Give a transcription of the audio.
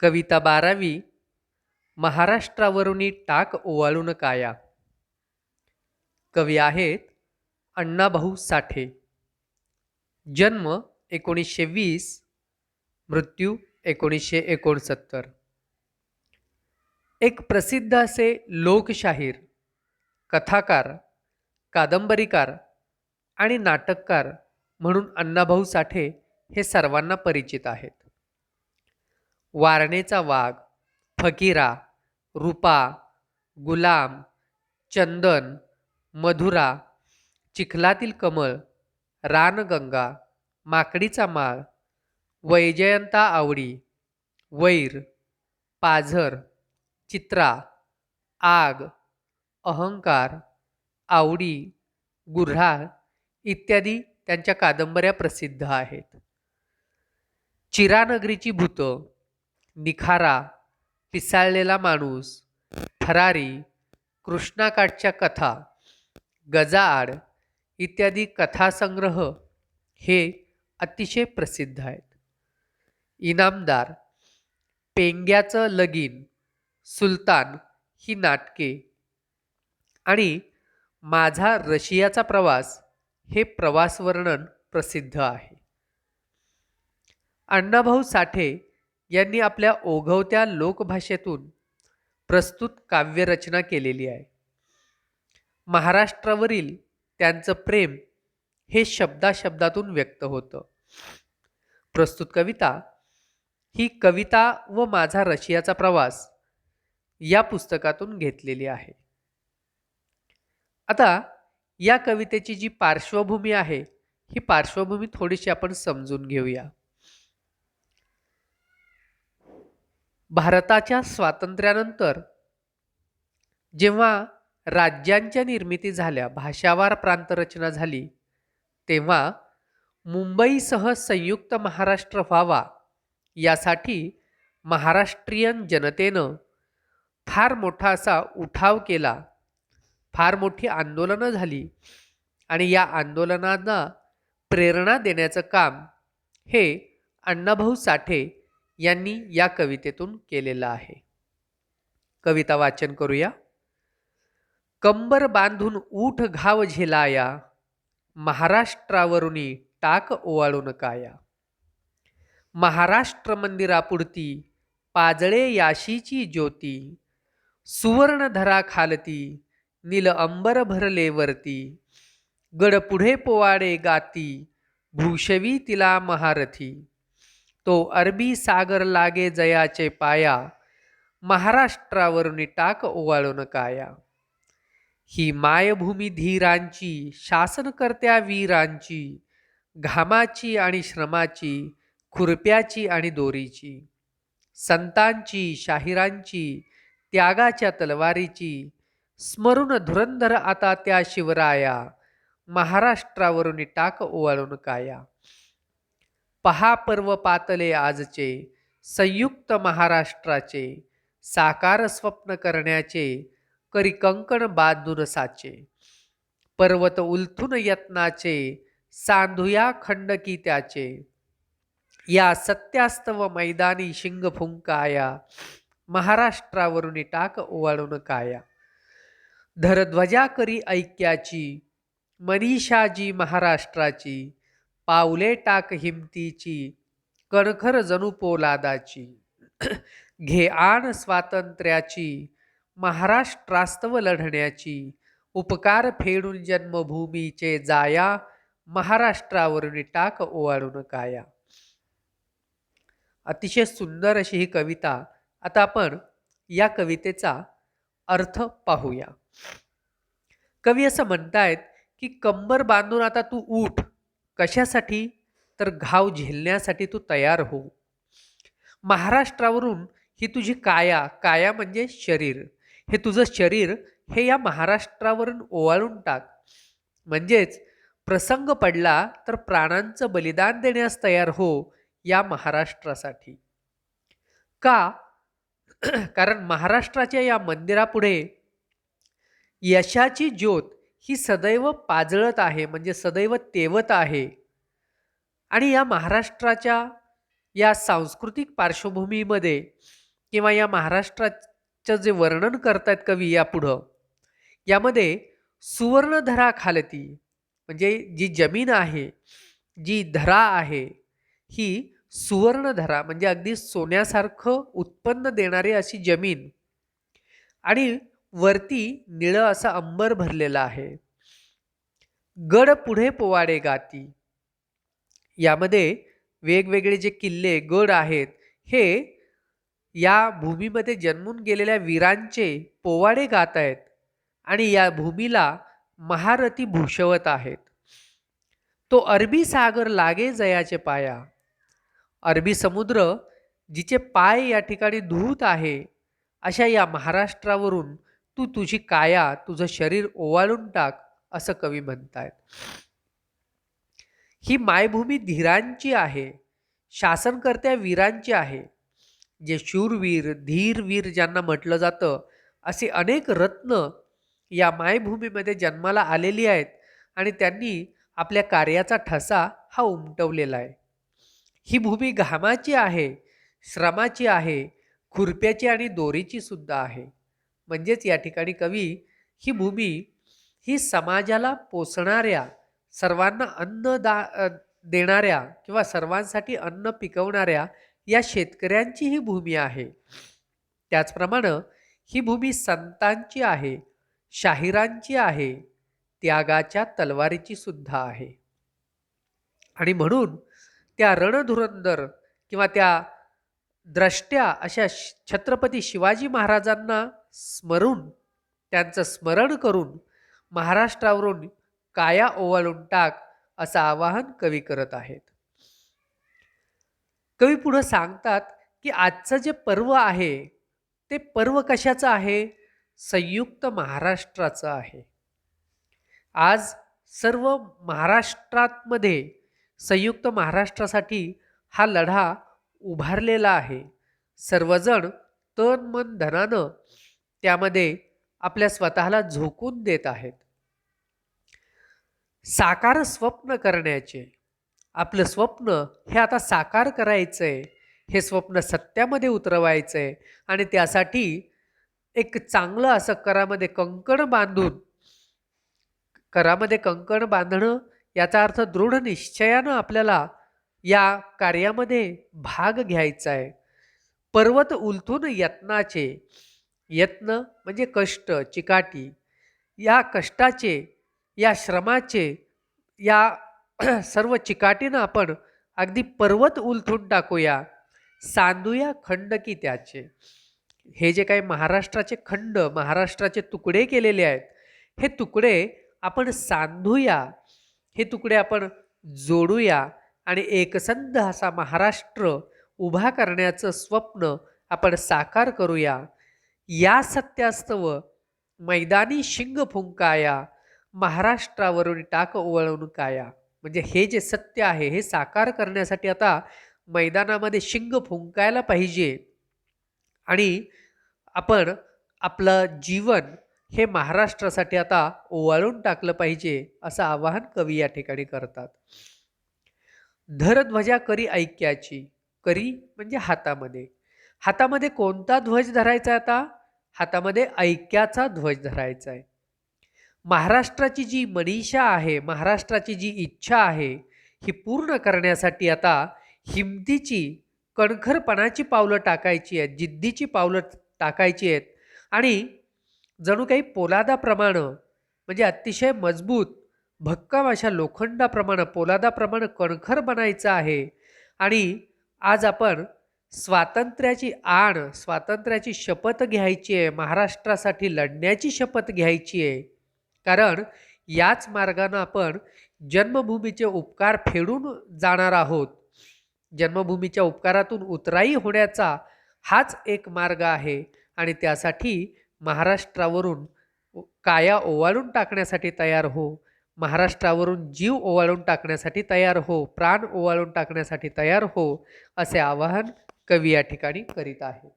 कविता बारावी महाराष्ट्रावरुनी टाक ओवाळून काया कवी आहेत अण्णाभाऊ साठे. जन्म एकोणीसशे वीस मृत्यू एकोणीसशे एकोणसत्तर. एक प्रसिद्ध असे लोकशाहीर कथाकार कादंबरीकार आणि नाटककार म्हणून अण्णाभाऊ साठे हे सर्वांना परिचित आहेत. वारणेचा वाघ फकीरा रूपा गुलाम चंदन मधुरा चिखलातील कमळ रानगंगा माकडीचा माळ वैजयंता आवडी वैर पाझर चित्रा आग अहंकार आवडी गुऱ्हाळ इत्यादी त्यांच्या कादंबऱ्या प्रसिद्ध आहेत. चिरानगरीची भूतं निखारा पिसाळलेला माणूस फरारी कृष्णाकाठच्या कथा गजाआड इत्यादी कथासंग्रह हे अतिशय प्रसिद्ध आहेत. इनामदार पेंग्याचं लगीन सुलतान ही नाटके आणि माझा रशियाचा प्रवास हे प्रवास वर्णन प्रसिद्ध आहे. अण्णाभाऊ साठे यांनी आपल्या ओघवत्या लोकभाषेतून प्रस्तुत काव्यरचना केलेली आहे. महाराष्ट्रावरील त्यांचं प्रेम हे शब्दाशब्दातून व्यक्त होतं. प्रस्तुत कविता ही कविता व माझा रशियाचा प्रवास या पुस्तकातून घेतलेली आहे. आता या कवितेची जी पार्श्वभूमी आहे ही पार्श्वभूमी थोडीशी आपण समजून घेऊया. भारताच्या स्वातंत्र्यानंतर जेव्हा राज्यांच्या निर्मिती झाल्या भाषावार प्रांतरचना झाली तेव्हा मुंबईसह संयुक्त महाराष्ट्र व्हावा यासाठी महाराष्ट्रीयन जनतेनं फार मोठा असा उठाव केला. फार मोठी आंदोलनं झाली आणि या आंदोलनांना प्रेरणा देण्याचं काम हे अण्णाभाऊ साठे यांनी या कवितेतून केलेलं आहे. कविता वाचन करूया. कंबर बांधून ऊठ घाव झेलाया महाराष्ट्रावरुनी टाक ओवाळून काया महाराष्ट्र मंदिरापुढती पाजळे याशीची ज्योती सुवर्णधरा खालती नील अंबर भरले वरती. गड पुढे पोवाडे गाती भूषवी तिला महारथी. तो अरबी सागर लागे जयाचे पाया महाराष्ट्रावरून टाक ओवाळून काया. ही मायभूमी धीरांची शासनकर्त्या वीरांची घामाची आणि श्रमाची खुरप्याची आणि दोरीची संतांची शाहिरांची त्यागाच्या तलवारीची स्मरून धुरंधर आता त्या शिवराया महाराष्ट्रावरून टाक ओवाळून काया. पहा पर्व पातले आजचे संयुक्त महाराष्ट्राचे साकार स्वप्न करण्याचे करी कंकण बांधून साचे. पर्वत उलथून यत्नाचे सांधुया खंडकी त्याचे. या सत्यास्तव मैदानी शिंग फुंकाया महाराष्ट्रावरून टाक ओवाळून काया. धरध्वजा करी ऐक्याची मनीषाजी महाराष्ट्राची पावले टाक हिमतीची कणखर जणू पोलादाची. घे आण स्वातंत्र्याची महाराष्ट्रास्तव लढण्याची उपकार फेडून जन्मभूमीचे जाया महाराष्ट्रावरून टाक ओवाळून काया. अतिशय सुंदर अशी ही कविता आता आपण या कवितेचा अर्थ पाहूया. कवी असं म्हणतायत की कंबर बांधून आता तू उठ. कशासाठी? तर घाव झेलण्यासाठी तू तयार हो. महाराष्ट्रावरून ही तुझी काया काया म्हणजे शरीर. हे तुझं शरीर हे या महाराष्ट्रावरून ओवाळून टाक. म्हणजेच प्रसंग पडला तर प्राणांचं बलिदान देण्यास तयार हो या महाराष्ट्रासाठी. का? कारण महाराष्ट्राच्या या मंदिरापुढे यशाची ज्योत ही सदैव पाजळत आहे म्हणजे सदैव तेवत आहे. आणि या महाराष्ट्राच्या या सांस्कृतिक पार्श्वभूमीमध्ये किंवा या महाराष्ट्राचं जे वर्णन करतायत कवी यापुढं यामध्ये सुवर्णधरा खालती म्हणजे जी जमीन आहे जी धरा आहे ही सुवर्णधरा म्हणजे अगदी सोन्यासारखं उत्पन्न देणारी अशी जमीन. आणि वरती निळं असं अंबर भरलेलं आहे. गड पुढे पोवाडे गाती. यामध्ये वेगवेगळे जे किल्ले गड आहेत हे या भूमीमध्ये जन्मून गेलेल्या वीरांचे पोवाडे गात आहेत आणि या भूमीला महारथी भूषवत आहेत. तो अरबी सागर लागे जयाचे पाया. अरबी समुद्र जिचे पाय या ठिकाणी धुत आहे अशा या महाराष्ट्रावरून तू तुझी काया तुझं शरीर ओवाळून टाक असं कवी म्हणतायत. ही मायभूमी धीरांची आहे शासनकर्त्या वीरांची आहे. जे शूरवीर धीरवीर ज्यांना म्हटलं जातं असे अनेक रत्न या मायभूमीमध्ये जन्माला आलेली आहेत आणि त्यांनी आपल्या कार्याचा ठसा हा उमटवलेला आहे. ही भूमी घामाची आहे श्रमाची आहे खुरप्याची आणि दोरीची सुद्धा आहे. म्हणजेच या ठिकाणी कवी ही भूमी ही समाजाला पोसणाऱ्या सर्वांना अन्न दा देणाऱ्या किंवा सर्वांसाठी अन्न पिकवणाऱ्या या शेतकऱ्यांची ही भूमी आहे. त्याचप्रमाणे ही भूमी संतांची आहे शाहिरांची आहे त्यागाच्या तलवारीची सुद्धा आहे. आणि म्हणून त्या रणधुरंदर किंवा त्या द्रष्ट्या अशा छत्रपती शिवाजी महाराजांना स्मरून त्यांचं स्मरण करून महाराष्ट्रावरून काया ओवाळून टाक असं आवाहन कवी करत आहेत. कवी पुढं सांगतात की आजचं जे पर्व आहे ते पर्व कशाचं आहे? संयुक्त महाराष्ट्राचं आहे. आज सर्व महाराष्ट्रातमध्ये संयुक्त महाराष्ट्रासाठी हा लढा उभारलेला आहे. सर्वजण तन मन धनानं त्यामध्ये आपल्या स्वतःला झोकून देत आहेत. साकार स्वप्न करण्याचे आपलं स्वप्न हे आता साकार करायचं आहे हे स्वप्न सत्यामध्ये उतरवायचं आहे आणि त्यासाठी एक चांगलं असं करामध्ये कंकण बांधून करामध्ये कंकण बांधणं याचा अर्थ दृढ निश्चयानं आपल्याला या कार्यामध्ये भाग घ्यायचा आहे पर्वत उलथून यत्नाचे यत्न म्हणजे कष्ट चिकाटी. या कष्टाचे या श्रमाचे या सर्व चिकाटीनं आपण अगदी पर्वत उलथून टाकूया. सांदूया खंड की त्याचे. हे जे काही महाराष्ट्राचे खंड महाराष्ट्राचे तुकडे केलेले आहेत हे तुकडे आपण सांधूया हे तुकडे आपण जोडूया. आणि एकसंध असा महाराष्ट्र उभा करण्याचं स्वप्न आपण साकार करूया. या सत्यास्तव मैदानी शिंग फुंकाया महाराष्ट्रावरून टाक ओवळून काया. म्हणजे हे जे सत्य आहे हे साकार करण्यासाठी आता मैदानामध्ये शिंग फुंकायला पाहिजे. आणि आपण आपलं जीवन हे महाराष्ट्रासाठी आता ओवाळून टाकलं पाहिजे असं आवाहन कवी या ठिकाणी करतात. धरध्वजा करी ऐक्याची करी म्हणजे हातामध्ये. हातामध्ये कोणता ध्वज धरायचा आता? हातामध्ये ऐक्याचा ध्वज धरायचा आहे. महाराष्ट्राची जी मनीषा आहे महाराष्ट्राची जी इच्छा आहे ही पूर्ण करण्यासाठी आता हिमतीची कणखरपणाची पावलं टाकायची आहेत जिद्दीची पावलं टाकायची आहेत. आणि जणू काही पोलादाप्रमाणे म्हणजे अतिशय मजबूत भक्कम अशा लोखंडाप्रमाणे पोलादाप्रमाणे कणखर बनायचं आहे. आणि आज आपण स्वातंत्र्याची आण स्वातंत्र्याची शपथ घ्यायची आहे महाराष्ट्रासाठी लढण्याची शपथ घ्यायची आहे. कारण याच मार्गानं आपण जन्मभूमीचे उपकार फेडून जाणार आहोत. जन्मभूमीच्या उपकारातून उतराई होण्याचा हाच एक मार्ग आहे. आणि त्यासाठी महाराष्ट्रावरून काया ओवाळून टाकण्यासाठी तयार हो. महाराष्ट्रावरून जीव ओवाळून टाकण्यासाठी तयार हो प्राण ओवाळून टाकण्यासाठी तयार हो असे आवाहन कवी या ठिकाणी करीत आहे